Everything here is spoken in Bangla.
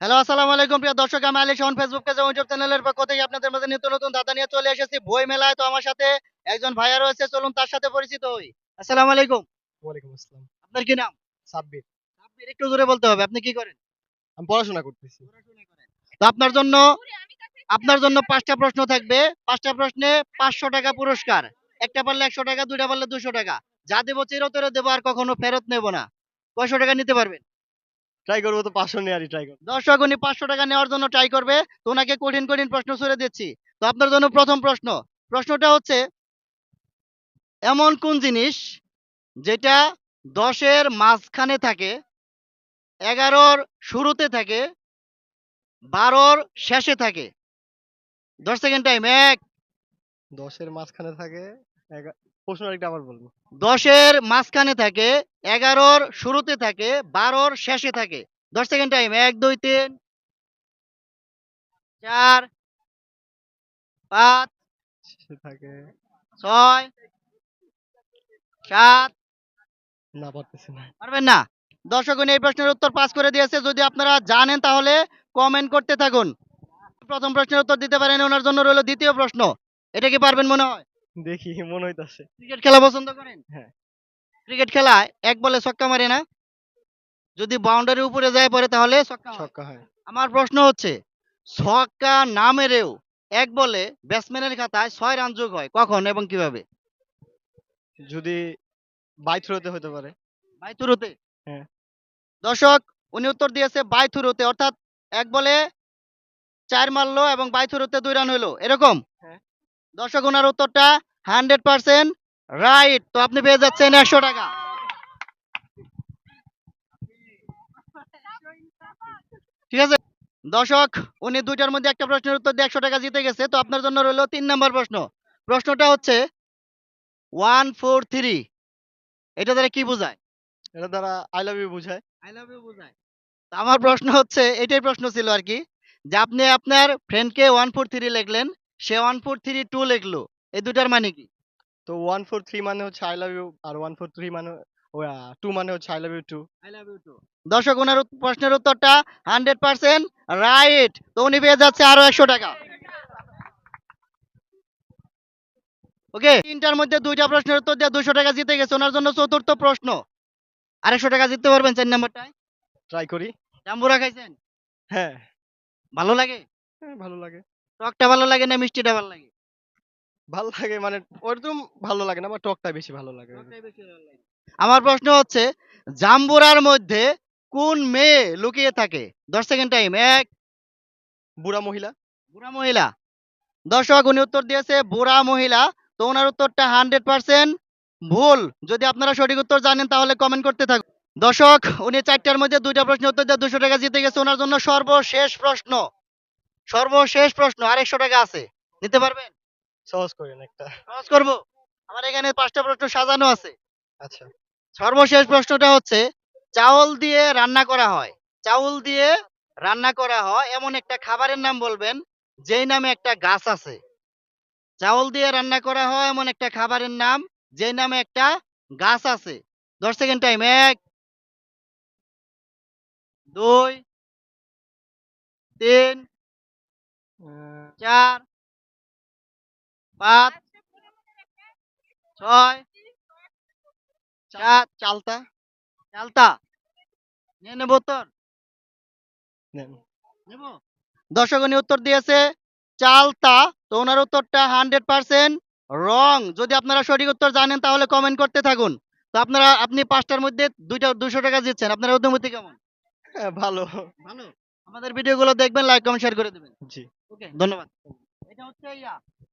হ্যালো আসসালামু আলাইকুম প্রিয় দর্শক আমি Ali Shahan Facebook page YouTube চ্যানেলের পক্ষ থেকে আপনাদের মাঝে নিত্য নতুন দাদা নিয়ে চলে এসেছি। বই মেলায় তো আমার সাথে একজন ভাইয়া রয়েছে চলুন তার সাথে পরিচিত হই। আসসালামু আলাইকুম। ওয়ালাইকুম আসসালাম। আপনার কি নাম? সাব্বির। আপনি একটু জোরে বলতে হবে আপনি কি করেন? আমি পড়াশোনা করতেছি। তো আপনার জন্য আপনার জন্য পাঁচটা প্রশ্ন থাকবে। পাঁচটা প্রশ্নে পাঁচশো টাকা পুরস্কার। একটা পারলে একশো টাকা দুইটা পারলে দুশো টাকা। যা দেবো চিরতরে দেবো আর কখনো ফেরত নেব না। কয়শো টাকা নিতে পারবেন? ট্রাই করব তো পাঁচশো নেওয়ারই ট্রাই করব। দর্শক, উনি পাঁচশো টাকা নেওয়ার জন্য ট্রাই করবে। তো ওনাকে কঠিন কঠিন প্রশ্ন ছুড়ে দিচ্ছি। তো আপনার জন্য প্রথম প্রশ্ন। প্রশ্নটা হচ্ছে, এমন কোন জিনিস যেটা দশের মাঝখানে থাকে, এগারোর শুরুতে থাকে, বারোর শেষে থাকে? দশ সেকেন্ড টাইম এক। দশের মাঝখানে থাকে প্রশ্নটা একটা আবার বলব। দশের মাঝখানে থাকে এগারোর শুরুতে থাকে বারোর শেষে থাকে। দশ সেকেন্ড টাইম এক দুই তিন চার পাঁচ থাকে। ছয় সাত। না পারতেছি না। পারবেন না? এই প্রশ্নের উত্তর পাস করে দিয়েছে। যদি আপনারা জানেন তাহলে কমেন্ট করতে থাকুন। প্রথম প্রশ্নের উত্তর দিতে পারেন ওনার জন্য রইল দ্বিতীয় প্রশ্ন। এটা কি পারবেন মনে হয়? দেখি মনে হইতাছে। ক্রিকেট খেলা পছন্দ করেন? হ্যাঁ। ক্রিকেট খেলায় এক বলে ছক্কা মারে না? যদি বাউন্ডারি উপরে যায় পড়ে তাহলে ছক্কা ছক্কা হয়। আমার প্রশ্ন হচ্ছে ছক্কা না মেরেও এক বলে ব্যাটসম্যানের খাতায় ছয় রান যোগ হয় কখন এবং কীভাবে? যদি বাই থ্রোতে হতে পারে। বাই থ্রুতে হ্যাঁ। দর্শক উনি উত্তর দিয়েছে বাই থ্রুতে অর্থাৎ এক বলে চার মারলো এবং বাই থ্রুতে দুই রান হইল এরকম? হ্যাঁ। দর্শক ওনার উত্তরটা হান্ড্রেড পার্সেন্ট রাইট। তো আপনি পেয়ে যাচ্ছেন একশো টাকা। ঠিক আছে? দর্শক উনি দুইটার মধ্যে একটা প্রশ্নের উত্তর দিয়ে একশো টাকা জিতে গেছে। তো আপনার জন্য রইল তিন নম্বর প্রশ্ন। প্রশ্নটা হচ্ছে ওয়ান ফোর থ্রি। এটা দ্বারা কি বোঝায়? এটা দ্বারা আই লাভ ইউ বুঝায়। আই লাভ ইউ বোঝায়। আমার প্রশ্ন হচ্ছে এটাই প্রশ্ন ছিল আর কি। যে আপনি আপনার ফ্রেন্ডকে ওয়ান ফোর থ্রি লিখলেন সে ওয়ান ফোর থ্রি টু লিখলো। এই দুটার মানে কি? তো ওয়ান ফোর থ্রি মানে হচ্ছে আই লাভ ইউ আর ওয়ান ফোর থ্রি মানে টু মানে হচ্ছে I love you too I love you too দর্শক ওনার প্রশ্নের উত্তরটা হান্ড্রেড পার্সেন্ট রাইট তো উনি পেয়ে যাচ্ছে আরও একশো টাকা। ওকে তিনটার মধ্যে দুইটা প্রশ্নের উত্তর দিয়ে দুশো টাকা জিতে গেছে। ওনার জন্য চতুর্থ প্রশ্ন। আরেকশো টাকা জিততে পারবেন চার নাম্বারটায়। ট্রাই করি। জাম্বুরা খাইছেন? হ্যাঁ। ভালো লাগে? হ্যাঁ, ভালো লাগে। টকটা ভালো লাগে না মিষ্টিটা ভালো লাগে? ভালো লাগে মানে ওরকম ভালো লাগে না আমার টকটা বেশি ভালো লাগে আমার প্রশ্ন হচ্ছে জাম্বুরার মধ্যে কোন মেয়ে লুকিয়ে থাকে? দশ সেকেন্ড টাইম এক বুড়া মহিলা। বুড়া মহিলা। দর্শক উনি উত্তর দিয়েছে বুড়া মহিলা। তো ওনার উত্তরটা হান্ড্রেড পার্সেন্ট ভুল। যদি আপনারা সঠিক উত্তর জানেন তাহলে কমেন্ট করতে থাকুন। দর্শক উনি চারটার মধ্যে দুইটা প্রশ্ন উত্তর দিয়ে দুশো টাকা জিতে গেছে। ওনার জন্য সর্বশেষ প্রশ্ন। সর্বশেষ প্রশ্ন আরেকশো টাকা আছে। নিতে পারবেন? সহজ করেন একটা। সহজ করব। আমার এখানে পাঁচটা প্রশ্ন সাজানো আছে। আচ্ছা। সর্বশেষ প্রশ্নটা হচ্ছে চাউল দিয়ে রান্না করা হয়। চাউল দিয়ে রান্না করা হয় এমন একটা খাবারের নাম বলবেন যেই নামে একটা গাছ আছে। চাউল দিয়ে রান্না করা হয় এমন একটা খাবারের নাম যেই নামে একটা গাছ আছে। দশ সেকেন্ড টাইম এক দুই তিন চার পাঁচ ছয় সাত চালতা। চালতা। নিয়ে নেব উত্তর? নেব। দর্শক উনি উত্তর দিয়েছে চালতা। তো ওনার উত্তরটা হান্ড্রেড পার্সেন্ট রং। যদি আপনারা সঠিক উত্তর জানেন তাহলে কমেন্ট করতে থাকুন। তো আপনারা আপনি পাঁচটার মধ্যে দুইটা দুশো টাকা দিচ্ছেন। আপনার অনুমতি কেমন? হ্যাঁ, ভালো। ভালো? আমাদের ভিডিওগুলো দেখবেন লাইক কমেন্ট শেয়ার করে দেবেন। জি। ওকে ধন্যবাদ। এটা হচ্ছে ইয়া।